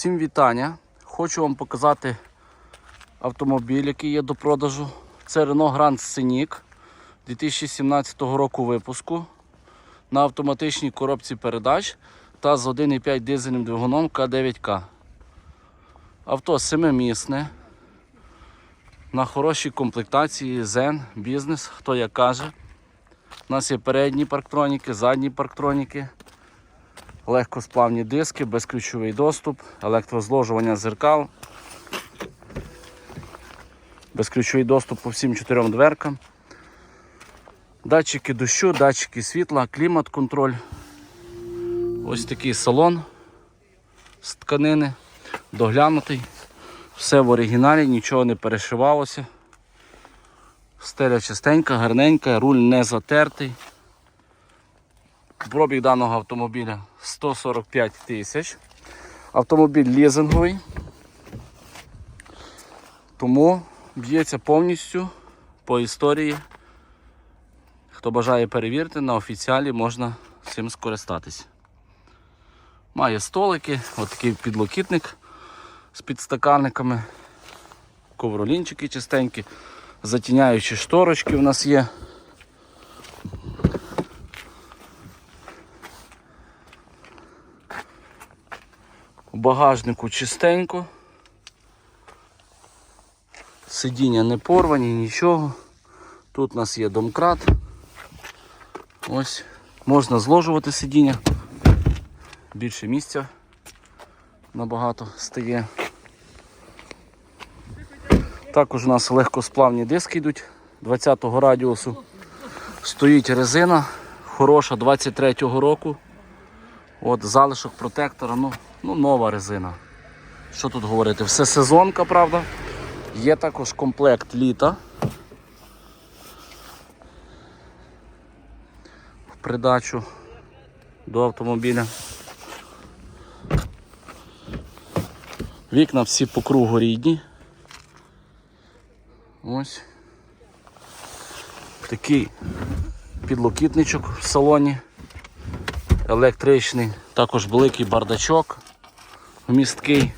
Всім вітання. Хочу вам показати автомобіль, який є до продажу. Це Renault Grand Scenic 2017 року випуску на автоматичній коробці передач та з 1,5 дизельним двигуном К9К. Авто семимісне. На хорошій комплектації Zen, бізнес, хто як каже. У нас є передні парктроніки, задні парктроніки, легкосплавні диски, безключовий доступ, електрозложування зеркал, безключовий доступ по всім чотирьом дверкам, датчики дощу, датчики світла, клімат-контроль. Ось такий салон з тканини, доглянутий. Все в оригіналі, нічого не перешивалося. Стеля чистенька, гарненька, руль не затертий. Пробіг даного автомобіля 145 тисяч. Автомобіль лізинговий. Тому б'ється повністю по історії. Хто бажає перевірити, на офіціалі можна цим скористатись. Має столики, отакий підлокітник з підстаканниками, ковролінчики чистенькі, затіняючі шторочки у нас є. У багажнику чистенько. Сидіння не порвані, нічого. Тут у нас є домкрат. Ось, можна зложувати сидіння. Більше місця набагато стає. Також у нас легкосплавні диски йдуть 20-го радіусу. Стоїть резина хороша 23-го року. От залишок протектора, ну, ну нова резина. Що тут говорити? Все сезонка, правда. Є також комплект літа. В придачу до автомобіля. Вікна всі по кругу рідні. Ось. Такий підлокітничок в салоні. Електричний, також великий бардачок вмісткий.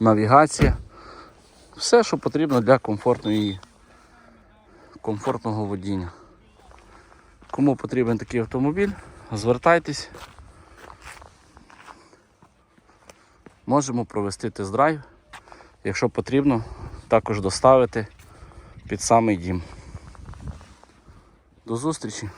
Навігація. Все, що потрібно для комфортної, комфортного водіння. Кому потрібен такий автомобіль, звертайтесь. Можемо провести тест-драйв. Якщо потрібно, також доставити під самий дім. До зустрічі!